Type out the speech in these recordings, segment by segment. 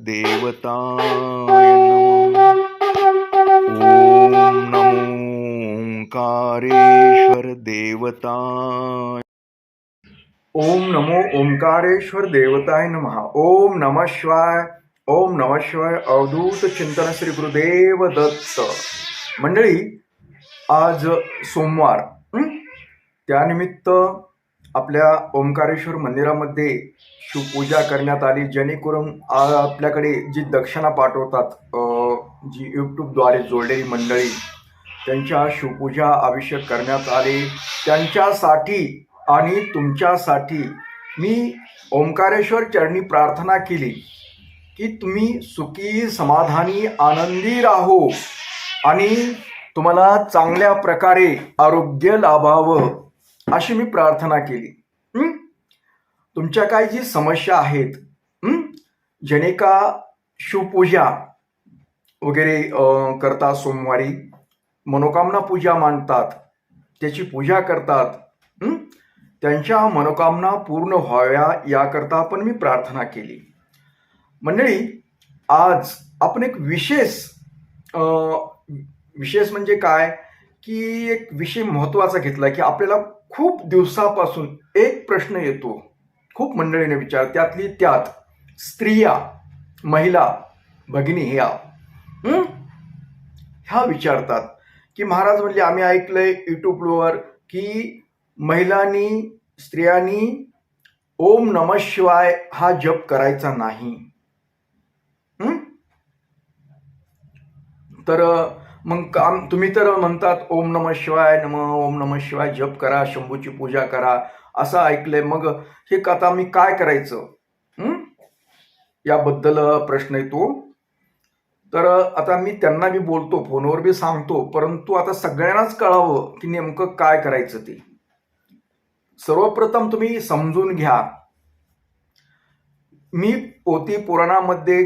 देवताय ॐ नमो। ओंकारेश्वर देवताय ओम नमो ओंकारेश्वर देवताय नमः। ओम नमः शिवाय ओम नमः शिवाय अवधूत चिंतन श्री गुरुदेव दत्त। मंडळी आज सोमवार त्यानिमित्त आपल्या ओंकारेश्वर मंदिरामध्ये शिवपूजा करण्यात आली जेणेकरून आपल्याकडे जी दक्षिणा पाठवतात जी यूट्यूबद्वारे जोडलेली मंडळी त्यांच्या शिवपूजा अभिषेक करण्यात आले. त्यांच्यासाठी आणि तुमच्यासाठी मी ओंकारेश्वर चरणी प्रार्थना केली की तुम्ही सुखी समाधानी आनंदी राहो आणि तुम्हाला चांगल्या प्रकारे आरोग्य लाभावं. अशी मी प्रार्थना केली. तुमच्या काय जी समस्या आहेत जेणे का शिवपूजा वगैरे करतात सोमवारी मनोकामना पूजा मांडतात त्याची पूजा करतात त्यांच्या मनोकामना पूर्ण व्हाव्या याकरता पण मी प्रार्थना केली. मंडळी आज आपण एक विशेष विशेष म्हणजे काय? की एक विषय महत्त्वाचा घेतला की आपल्याला खूप दिवसापासून एक प्रश्न येतो. खूप मंडळीने विचार त्यातली त्यात स्त्रिया महिला भगिनी ह्या ह्या विचारतात की महाराज म्हणजे आम्ही ऐकलंय युट्यूबवर की महिलांनी स्त्रियांनी ओम नम शिवाय हा जप करायचा नाही. तर मग काम तुम्ही तर म्हणतात ओम नम शिवाय नम ओम नम शिवाय जप करा शंभूची पूजा करा. असं ऐकलंय. मग हे आता मी काय करायचं? याबद्दल प्रश्न येतो तर आता मी त्यांना बी बोलतो फोनवर बी सांगतो परंतु आता सगळ्यांनाच कळावं की नेमकं काय करायचं ते. सर्वप्रथम तुम्ही समजून घ्या. मी पोती पुराणामध्ये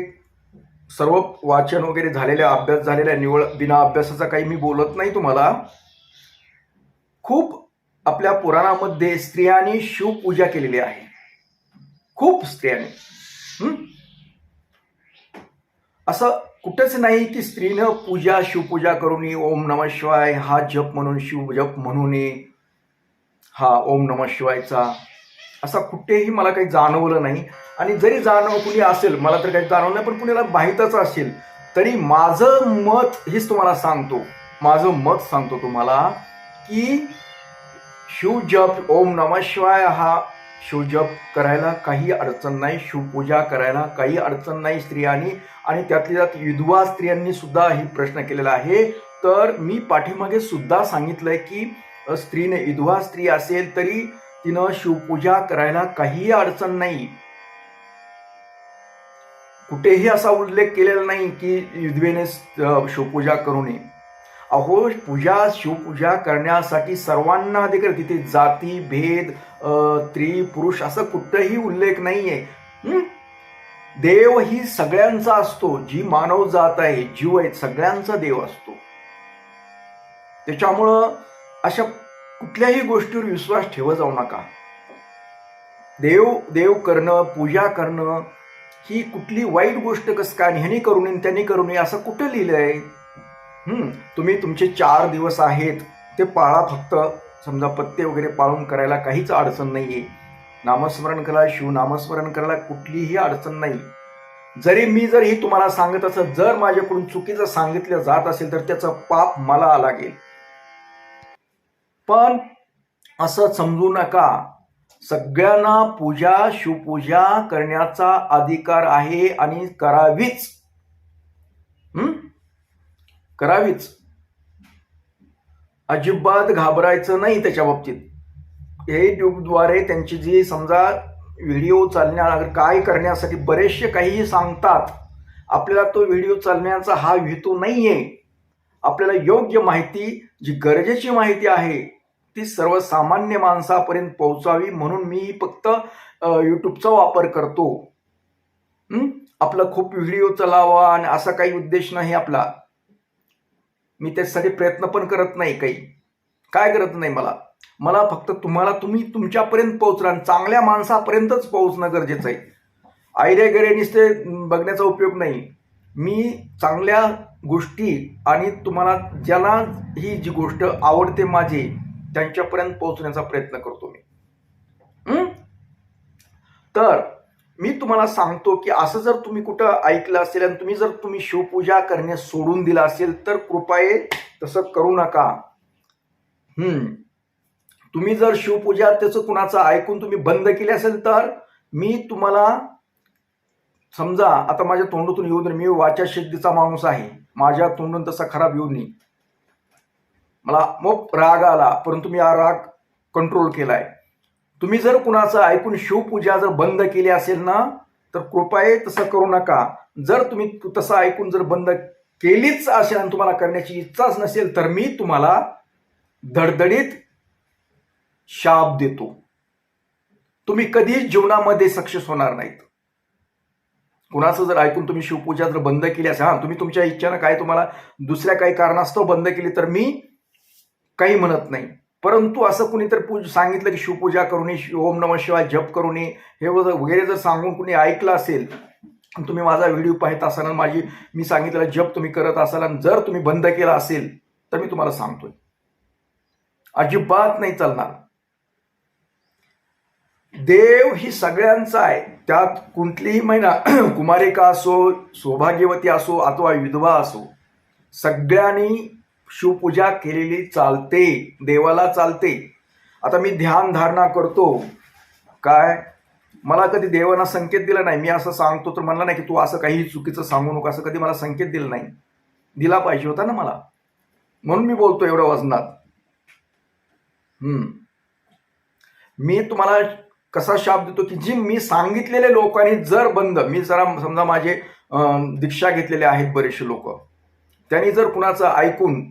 सर्व वाचन वगैरे झालेल्या अभ्यास झालेल्या निवळ बिना अभ्यासाचा काही मी बोलत नाही तुम्हाला. खूप आपल्या पुराणामध्ये स्त्रियांनी शिवपूजा केलेली आहे. खूप स्त्रियांनी. असं कुठंच नाही की स्त्रीनं पूजा शिवपूजा करून ओम नम शिवाय हा जप म्हणून शिव जप म्हणून हा ओम नम शिवायचा. असा कुठेही मला काही जाणवलं नाही. आणि जरी जाणव कुणी असेल मला तर काही जाणवलं नाही पण कुणाला माहीतच असेल तरी माझं मत हेच तुम्हाला सांगतो. माझं मत सांगतो तुम्हाला की शिवजप ओम नम शिवाय हा शिवजप करायला काही अडचण नाही. शिवपूजा करायला काही अडचण नाही स्त्रियांनी. आणि त्यातल्या त्यात विधवा स्त्रियांनी सुद्धा ही प्रश्न केलेला आहे. तर मी पाठीमागे सुद्धा सांगितलंय की स्त्रीने विधवा स्त्री असेल तरी तिनं शिवपूजा करायला काहीही अडचण नाही. कुठेही असा उल्लेख केलेला नाही की विधवेने शिवपूजा करू नये. अहो पूजा शिवपूजा करण्यासाठी सर्वांना अधिकार तिथे जाती भेद स्त्री पुरुष असं कुठंही उल्लेख नाहीये. हं? देव ही सगळ्यांचा असतो. जी मानव जात आहे जीव आहे सगळ्यांचा देव असतो. त्याच्यामुळं अशा कुठल्याही गोष्टीवर विश्वास ठेवत जाऊ नका. देव देव करणं पूजा करणं ही कुठली वाईट गोष्ट कसं काय ह्यानी करू नये त्यांनी करू नये असं कुठं लिहिलं आहे तुम्ही तुमचे चार दिवस आहेत ते पाळा फक्त. समजा पत्ते वगैरे पाळून करायला काहीच अडचण नाही आहे नामस्मरण करा शिव नामस्मरण करायला कुठलीही अडचण नाही. जरी मी जर ही तुम्हाला सांगत असं जर माझ्याकडून चुकीचं सांगितलं जात असेल तर त्याचं पाप मला लागेल. पण असं समजू नका. सगळ्यांना पूजा शिवपूजा करण्याचा अधिकार आहे आणि करावीच. करावीच. अजिबात घाबरायचं नाही त्याच्या बाबतीत. हे ट्यूबद्वारे त्यांची जी समजा व्हिडिओ चालण्या काय करण्यासाठी बरेचसे काहीही सांगतात. आपल्याला तो व्हिडिओ चालण्याचा हा हेतू नाहीये. आपल्याला योग्य माहिती जी गरजेची माहिती आहे ती सर्वसामान्य माणसापर्यंत पोहोचावी म्हणून मी फक्त यूट्यूबचा वापर करतो. आपला खूप व्हिडिओ चलावा आणि असा काही उद्देश नाही आपला. मी त्यासाठी प्रयत्न पण करत नाही काही. काय करत नाही मला? मला फक्त तुम्हाला तुम्ही तुमच्यापर्यंत पोहोचला आणि चांगल्या माणसापर्यंतच पोहोचणं गरजेचं आहे. आयरे गरे निस्ते बघण्याचा उपयोग नाही. मी चांगल्या गोष्टी आणि तुम्हाला ज्याला ही जी गोष्ट आवडते माझी त्यांच्यापर्यंत पोहोचण्याचा प्रयत्न करतो मी. तर मी तुम्हाला सांगतो की असं जर तुम्ही कुठं ऐकलं असेल आणि तुम्ही जर तुम्ही शिवपूजा करणे सोडून दिलं असेल तर कृपये तसं करू नका. हम्म तुम्ही जर शिवपूजा त्याचं कुणाचं ऐकून तुम्ही बंद केली असेल तर मी तुम्हाला समजा आता माझ्या तोंडातून येऊ दे मी वाचा सिद्धीचा माणूस आहे. माझ्या तोंडून तसा खराब येऊ नये. मला मग राग आला परंतु मी हा राग कंट्रोल केलाय. तुम्ही जर कुणाचं ऐकून शिवपूजा जर बंद केली असेल ना तर कृपये तसं करू नका. जर तुम्ही तसं ऐकून जर बंद केलीच असेल आणि तुम्हाला करण्याची इच्छाच नसेल तर मी तुम्हाला धडधडीत शाप देतो. तुम्ही कधीच जीवनामध्ये सक्सेस होणार नाहीत. कुणाचं जर ऐकून तुम्ही शिवपूजा जर बंद केली असेल हां तुम्ही तुमच्या इच्छेनं काय तुम्हाला दुसऱ्या काही कारणास्तव बंद केली तर मी काही म्हणत नाही. परंतु असं कुणी तर पूज सांगितलं की शिवपूजा करू नये ओम नम शिवाय जप करू नये हे वगैरे वगैरे जर सांगून कुणी ऐकलं असेल तुम्ही माझा व्हिडिओ पाहत असाल आणि माझी मी सांगितलेला जप तुम्ही करत असाल आणि जर तुम्ही बंद केला असेल तर मी तुम्हाला सांगतोय. अजिबात नाही चालणार. देव ही सगळ्यांचा आहे. त्यात कुठलीही महिना कुमारिका असो सौभाग्यवती असो अथवा विधवा असो सगळ्यांनी शिवपूजा केलेली चालते देवाला चालते. आता मी ध्यान धारणा करतो. काय? मला कधी देवानं संकेत दिला नाही. मी असं सांगतो तर म्हणलं नाही की तू असं काही चुकीचं सांगू नको असं कधी मला संकेत दिला नाही. दिला पाहिजे होता ना मला. म्हणून मी बोलतो एवढ्या वजनात. हम्म. मी तुम्हाला कसा शाप देतो की जी मी सांगितलेले लोकांनी जर बंद मी जरा समजा माझे दीक्षा घेतलेले आहेत बरेचसे लोक. त्यांनी जर कुणाचं ऐकून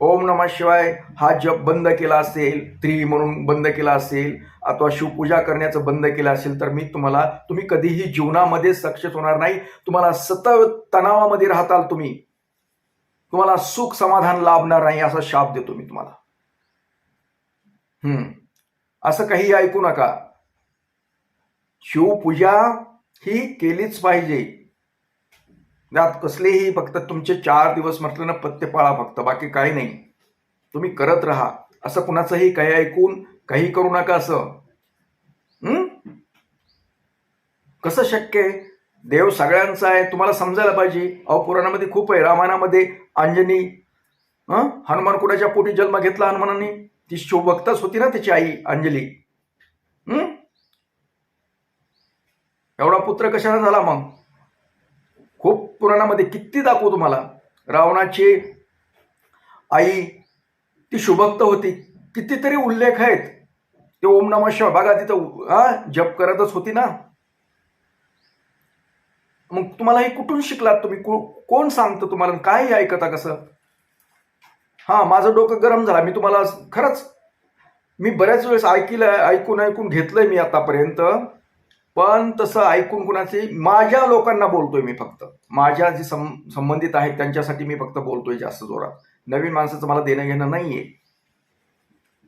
ओम नमः शिवाय हा जप बंद केला असेल त्रि म्हणून बंद केला असेल अथवा शिवपूजा करण्याचं बंद केलं असेल तर मी तुम्हाला तुम्ही कधीही जीवनामध्ये सक्सेस होणार नाही. तुम्हाला सतत तणावामध्ये राहताल तुम्ही. तुम्हाला सुख समाधान लाभणार नाही असा शाप देतो मी तुम्हाला. हम्म. असं काही ऐकू नका. शिवपूजा ही केलीच पाहिजे. त्यात कसलेही फक्त तुमचे चार दिवस म्हटलं ना पत्ते पाळा फक्त बाकी काही नाही. तुम्ही करत राहा. असं कुणाचंही काही ऐकून काही करू नका असं. कसं शक्य आहे? देव सगळ्यांचा आहे तुम्हाला समजायला पाहिजे. अहो पुराणामध्ये खूप आहे. रामायणामध्ये अंजनी हनुमान कुणाच्या पोटी जन्म घेतला हनुमानाने? ती शिवभक्तच होती ना त्याची आई अंजली. एवढा पुत्र कशाला झाला मग? खूप पुराणामध्ये किती दाखवू तुम्हाला? रावणाची आई ती शुभक्त होती. कितीतरी उल्लेख आहेत. ते ओम नम शिवाय. बघा तिथं हा जप करतच होती ना. मग तुम्हाला हे कुठून शिकलात तुम्ही? कोण सांगतं तुम्हाला? काय ऐकता कसं? हा माझं डोकं गरम झाला. मी तुम्हाला खरंच मी बऱ्याच वेळेस ऐकलं ऐकून ऐकून घेतलंय मी आतापर्यंत. पण तसं ऐकून कुणाचे माझ्या लोकांना बोलतोय मी फक्त. माझ्या जे सं संबंधित आहेत त्यांच्यासाठी मी फक्त बोलतोय जास्त जोरात. नवीन माणसाचं मला देणं घेणं नाहीये.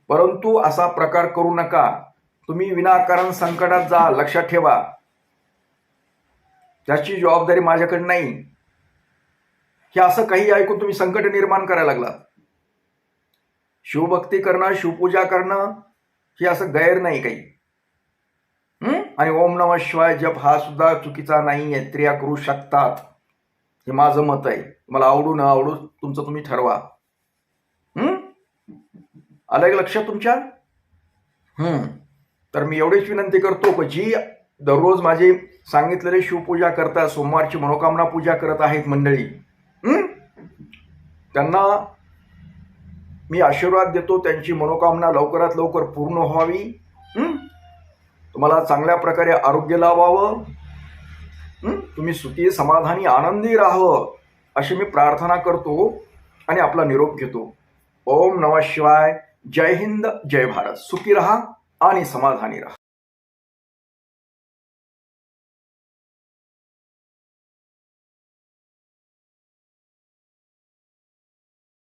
परंतु असा प्रकार करू नका. तुम्ही विनाकारण संकटात जा लक्षात ठेवा. त्याची जबाबदारी माझ्याकडे नाही. हे असं काही ऐकून तुम्ही संकट निर्माण करायला लागलात. शिवभक्ती करणं शिवपूजा करणं हे असं गैर नाही काही. आणि ओम नम शिवाय जप हा सुद्धा चुकीचा नाही आहे स्त्रिया करू शकतात. हे माझं मत आहे. मला आवडू न आवडू तुमचं तुम्ही ठरवा. आलं का लक्षात तुमच्या? तर मी एवढीच विनंती करतो की जी दररोज माझी सांगितलेली शिवपूजा करतात सोमवारची मनोकामना पूजा करत आहेत मंडळी. त्यांना मी आशीर्वाद देतो त्यांची मनोकामना लवकरात लवकर पूर्ण व्हावी. तुम्हाला चांगल्या प्रकारे आरोग्य लावावं तुम्ही सुखी समाधानी आनंदी राहावं अशी मी प्रार्थना करतो आणि आपला निरोप घेतो. ओम नमः शिवाय. जय हिंद जय भारत. सुखी रहा आणि समाधानी रहा.